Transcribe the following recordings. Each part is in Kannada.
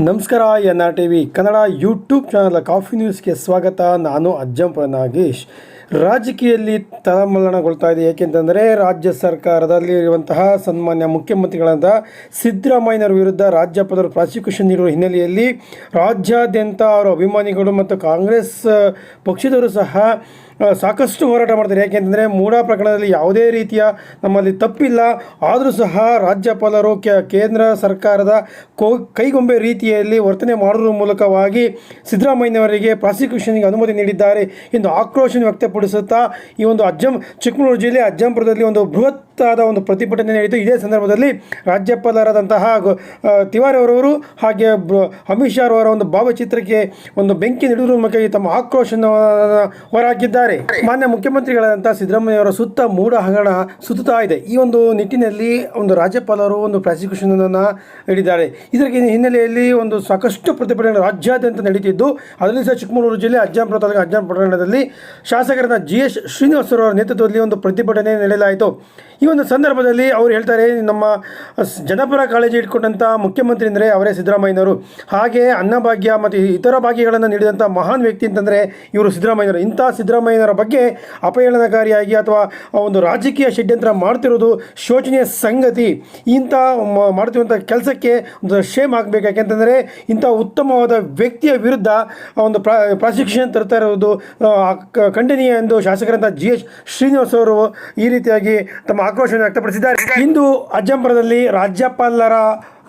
ನಮಸ್ಕಾರ N R T V Kannada YouTube channel coffee ನ್ಯೂಸ್ಗೆ ಸ್ವಾಗತ. ನಾನು ಅಜ್ಜಂಪುರ ನಾಗೇಶ್. ರಾಜಕೀಯದಲ್ಲಿ ತಳಮಲ್ಲಣಗೊಳ್ತಾ ಇದೆ. ಏಕೆಂತಂದರೆ ರಾಜ್ಯ ಸರ್ಕಾರದಲ್ಲಿ ಇರುವಂತಹ ಸನ್ಮಾನ್ಯ ಮುಖ್ಯಮಂತ್ರಿಗಳಾದ ಸಿದ್ದರಾಮಯ್ಯನವರ ವಿರುದ್ಧ ರಾಜ್ಯಪಾಲರು ಪ್ರಾಸಿಕ್ಯೂಷನ್ ನೀಡುವ ಹಿನ್ನೆಲೆಯಲ್ಲಿ ರಾಜ್ಯಾದ್ಯಂತ ಅವರ ಅಭಿಮಾನಿಗಳು ಮತ್ತು ಕಾಂಗ್ರೆಸ್ ಪಕ್ಷದವರು ಸಹ ಸಾಕಷ್ಟು ಹೋರಾಟ ಮಾಡ್ತಾರೆ. ಯಾಕೆಂತಂದರೆ ಮೂಡಾ ಪ್ರಕರಣದಲ್ಲಿ ಯಾವುದೇ ರೀತಿಯ ನಮ್ಮಲ್ಲಿ ತಪ್ಪಿಲ್ಲ. ಆದರೂ ಸಹ ರಾಜ್ಯಪಾಲರು ಕೇಂದ್ರ ಸರ್ಕಾರದ ಕೋ, ಕೈಗೊಂಬೆ ರೀತಿಯಲ್ಲಿ ವರ್ತನೆ ಮಾಡುವ ಮೂಲಕವಾಗಿ ಸಿದ್ದರಾಮಯ್ಯನವರಿಗೆ ಪ್ರಾಸಿಕ್ಯೂಷನ್ಗೆ ಅನುಮತಿ ನೀಡಿದ್ದಾರೆ ಎಂದು ಆಕ್ರೋಶ ವ್ಯಕ್ತಪಡಿಸುತ್ತಾ ಈ ಒಂದು ಅಜ್ಜಂ ಚಿಕ್ಕಮಗಳೂರು ಜಿಲ್ಲೆ ಅಜ್ಜಂಪುರದಲ್ಲಿ ಒಂದು ಬೃಹತ್ತಾದ ಒಂದು ಪ್ರತಿಭಟನೆ ನಡೆಯಿತು. ಇದೇ ಸಂದರ್ಭದಲ್ಲಿ ರಾಜ್ಯಪಾಲರಾದಂತಹ ತಿವಾರಿ ಅವರವರು ಹಾಗೆ ಅಮಿತ್ ಶಾ ಅವರ ಒಂದು ಭಾವಚಿತ್ರಕ್ಕೆ ಒಂದು ಬೆಂಕಿ ನೀಡುವುದರ ಮೂಲಕ ತಮ್ಮ ಆಕ್ರೋಶವನ್ನು ಹೊರಹಾಕಿದ್ದಾರೆ ಮಾನ್ಯ ಮುಖ್ಯಮಂತ್ರಿಗಳಾದಂಥ ಸಿದ್ದರಾಮಯ್ಯ ಅವರ ಸುತ್ತ ಮೂಡ ಹಗರಣ ಸುತ್ತಾ ಇದೆ. ಈ ಒಂದು ನಿಟ್ಟಿನಲ್ಲಿ ಒಂದು ರಾಜ್ಯಪಾಲರು ಒಂದು ಪ್ರಾಸಿಕ್ಯೂಷನ್ ಅನ್ನು ನೀಡಿದ್ದಾರೆ ಇದರ ಹಿನ್ನೆಲೆಯಲ್ಲಿ ಒಂದು ಸಾಕಷ್ಟು ಪ್ರತಿಭಟನೆ ರಾಜ್ಯಾದ್ಯಂತ ನಡೀತಿದ್ದು ಅದರಲ್ಲಿ ಸಹ ಚಿಕ್ಕಮಗಳೂರು ಜಿಲ್ಲೆ ಅಜ್ಜಾಂಪುರ ತಾಲೂಕು ಅಜ್ಜಂಪುರ ಪಟ್ಟಣದಲ್ಲಿ ಶಾಸಕರಾದ ಜಿ ಎಸ್ ಶ್ರೀನಿವಾಸರವರ ನೇತೃತ್ವದಲ್ಲಿ ಒಂದು ಪ್ರತಿಭಟನೆ ನಡೆಯಲಾಯಿತು. ಈ ಒಂದು ಸಂದರ್ಭದಲ್ಲಿ ಅವರು ಹೇಳ್ತಾರೆ, ನಮ್ಮ ಜನಪರ ಕಾಳಜಿ ಇಟ್ಕೊಂಡಂಥ ಮುಖ್ಯಮಂತ್ರಿ ಅಂದರೆ ಅವರೇ ಸಿದ್ದರಾಮಯ್ಯನವರು. ಹಾಗೆ ಅನ್ನಭಾಗ್ಯ ಮತ್ತು ಇತರ ಭಾಗ್ಯಗಳನ್ನು ನೀಡಿದಂಥ ಮಹಾನ್ ವ್ಯಕ್ತಿ ಅಂತಂದರೆ ಇವರು ಸಿದ್ದರಾಮಯ್ಯನವರು. ಇಂಥ ಸಿದ್ದರಾಮಯ್ಯನವರ ಬಗ್ಗೆ ಅಪಹೇಳನಕಾರಿಯಾಗಿ ಅಥವಾ ಒಂದು ರಾಜಕೀಯ ಷಡ್ಯಂತ್ರ ಮಾಡ್ತಿರೋದು ಶೋಚನೀಯ ಸಂಗತಿ. ಇಂಥ ಮಾಡ್ತಿರುವಂಥ ಕೆಲಸಕ್ಕೆ ಒಂದು ಶೇಮ್ ಆಗಬೇಕು ಯಾಕೆಂತಂದರೆ ಇಂಥ ಉತ್ತಮವಾದ ವ್ಯಕ್ತಿಯ ವಿರುದ್ಧ ಒಂದು ಪ್ರಾ ಪ್ರಾಸಿಕ್ಯೂಷನ್ ತರ್ತಾ ಇರೋದು ಖಂಡನೀಯ ಎಂದು ಶಾಸಕರಂತ ಜಿ ಎಚ್ ಶ್ರೀನಿವಾಸ್ ಅವರು ಈ ರೀತಿಯಾಗಿ ತಮ್ಮ ಆಕ್ರೋಶವನ್ನು ವ್ಯಕ್ತಪಡಿಸಿದ್ದಾರೆ. ಇಂದು ಅಜ್ಜಂಪುರದಲ್ಲಿ ರಾಜ್ಯಪಾಲರ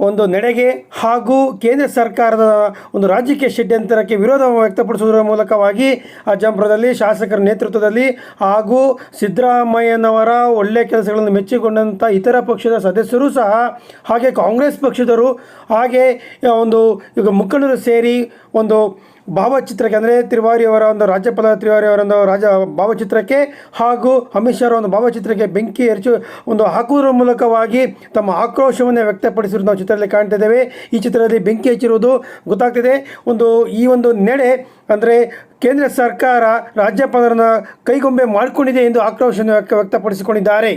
ಒಂದು ನಡೆಗೆ ಹಾಗೂ ಕೇಂದ್ರ ಸರ್ಕಾರದ ಒಂದು ರಾಜಕೀಯ ಷಡ್ಯಂತರಕ್ಕೆ ವಿರೋಧ ವ್ಯಕ್ತಪಡಿಸುವುದರ ಮೂಲಕವಾಗಿ ಅಜ್ಜಂಪುರದಲ್ಲಿ ಶಾಸಕರ ನೇತೃತ್ವದಲ್ಲಿ ಹಾಗೂ ಸಿದ್ದರಾಮಯ್ಯನವರ ಒಳ್ಳೆಯ ಕೆಲಸಗಳನ್ನು ಮೆಚ್ಚಿಕೊಂಡಂಥ ಇತರ ಪಕ್ಷದ ಸದಸ್ಯರು ಸಹ, ಹಾಗೆ ಕಾಂಗ್ರೆಸ್ ಪಕ್ಷದವರು, ಹಾಗೆ ಒಂದು ಈಗ ಮುಖಂಡರು ಸೇರಿ ಒಂದು ಭಾವಚಿತ್ರಕ್ಕೆ, ಅಂದರೆ ತಿರುವಾರಿಯವರ ಒಂದು ರಾಜ್ಯಪಾಲ ತಿರುವಾರಿಯವರ ಒಂದು ರಾಜ ಭಾವಚಿತ್ರಕ್ಕೆ ಹಾಗೂ ಅಮಿತ್ ಶಾ ಅವರ ಒಂದು ಭಾವಚಿತ್ರಕ್ಕೆ ಬೆಂಕಿ ಎರಚು ಒಂದು ಹಾಕುವುದರ ಮೂಲಕವಾಗಿ ತಮ್ಮ ಆಕ್ರೋಶವನ್ನು ವ್ಯಕ್ತಪಡಿಸಿರುವುದು ನಾವು ಚಿತ್ರದಲ್ಲಿ ಕಾಣ್ತಿದ್ದೇವೆ. ಈ ಚಿತ್ರದಲ್ಲಿ ಬೆಂಕಿ ಹಚ್ಚಿರುವುದು ಗೊತ್ತಾಗ್ತಿದೆ. ಒಂದು, ಈ ಒಂದು ನೆಡೆ, ಅಂದರೆ ಕೇಂದ್ರ ಸರ್ಕಾರ ರಾಜ್ಯಪಾಲರನ್ನು ಕೈಗೊಂಬೆ ಮಾಡಿಕೊಂಡಿದೆ ಎಂದು ಆಕ್ರೋಶವನ್ನು ವ್ಯಕ್ತ ವ್ಯಕ್ತಪಡಿಸಿಕೊಂಡಿದ್ದಾರೆ.